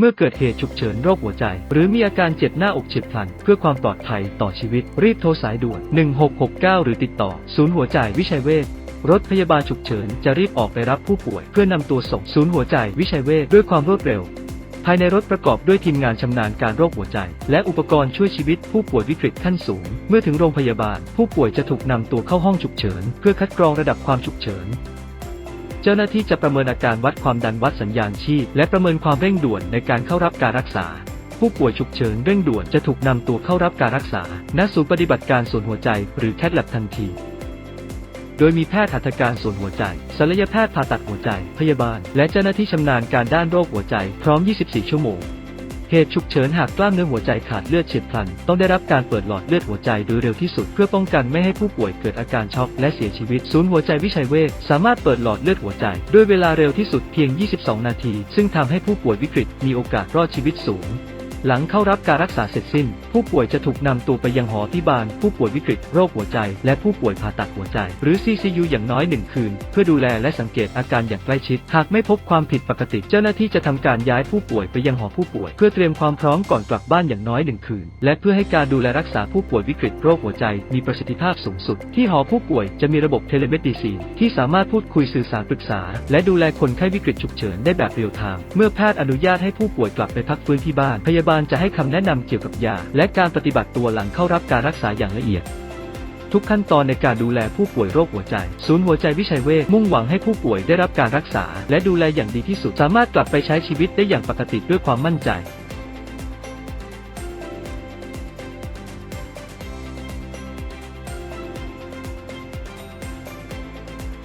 เมื่อเกิดเหตุฉุกเฉินโรคหัวใจ หรือมีอาการเจ็บหน้าอกเฉียบพลัน เพื่อความปลอดภัยต่อชีวิต รีบโทรสายด่วน 1669 หรือติดต่อ ศูนย์หัวใจวิชัยเวชรถพยาบาลฉุกเฉินจะรีบออกไปรับผู้ป่วย เพื่อนำตัวส่งศูนย์หัวใจวิชัยเวชด้วยความรวดเร็ว ภายในรถประกอบด้วยทีมงานชำนาญการโรคหัวใจ และอุปกรณ์ช่วยชีวิตผู้ป่วยวิกฤตขั้นสูง เมื่อถึงโรงพยาบาล ผู้ป่วยจะถูกนำตัวเข้าห้องฉุกเฉิน เพื่อคัดกรองระดับความฉุกเฉิน จ้าหน้าที่จะประเมินอาการวัดความดันวัดสัญญาณชีพ และประเมินความเร่งด่วนในการเข้ารับการรักษา ผู้ป่วยฉุกเฉินเร่งด่วนจะถูกนำตัวเข้ารับการรักษา ณ ศูนย์ปฏิบัติการส่วนหัวใจหรือแคทแลบทันที โดยมีแพทย์หัตถการส่วนหัวใจศัลยแพทย์ผ่าตัดหัวใจ พยาบาล และเจ้าหน้าที่ชำนาญการด้านโรคหัวใจพร้อม 24 ชั่วโมง เหตุฉุกเฉินหากกล้ามเนื้อหัวใจขาดเลือดเฉียบพลัน ต้องได้รับการเปิดหลอดเลือดหัวใจโดยเร็วที่สุดเพื่อป้องกันไม่ให้ผู้ป่วยเกิดอาการช็อกและเสียชีวิต ศูนย์หัวใจวิชัยเวชสามารถเปิดหลอดเลือดหัวใจ ด้วยเวลาเร็วที่สุดเพียง 22 นาที ซึ่งทำให้ผู้ป่วยวิกฤตมีโอกาสรอดชีวิตสูง หลังเข้ารับการรักษาเสร็จสิ้น ผู้ป่วยจะถูกนำตัวไปยังหอพิบาล ผู้ป่วยวิกฤตโรคหัวใจ และผู้ป่วยผ่าตัดหัวใจ หรือ CCU อย่างน้อยหนึ่งคืน เพื่อดูแลและสังเกตอาการอย่างใกล้ชิด หากไม่พบความผิดปกติ เจ้าหน้าที่จะทำการย้ายผู้ป่วยไปยังหอผู้ป่วย เพื่อเตรียมความพร้อมก่อนกลับบ้านอย่างน้อยหนึ่งคืน และเพื่อให้การดูแลรักษาผู้ป่วยวิกฤตโรคหัวใจ มีประสิทธิภาพสูงสุด ที่หอผู้ป่วยจะมีระบบเทเลเมดิซีนที่สามารถพูดคุยสื่อสารปรึกษา และดูแลคนไข้วิกฤตฉุกเฉินได้แบบเรียลไทม์เมื่อแพทย์อนุญาตให้ผู้ป่วยกลับไปพักฟื้นที่บ้านพยาบาลจะให้คำแนะนำเกี่ยวกับยา และการปฏิบัติตัวหลังเข้ารับการรักษาอย่างละเอียด ทุกขั้นตอนในการดูแลผู้ป่วยโรคหัวใจ ศูนย์หัวใจวิชัยเวชมุ่งหวังให้ผู้ป่วยได้รับการรักษา และดูแลอย่างดีที่สุด สามารถกลับไปใช้ชีวิตได้อย่างปกติด้วยความมั่นใจ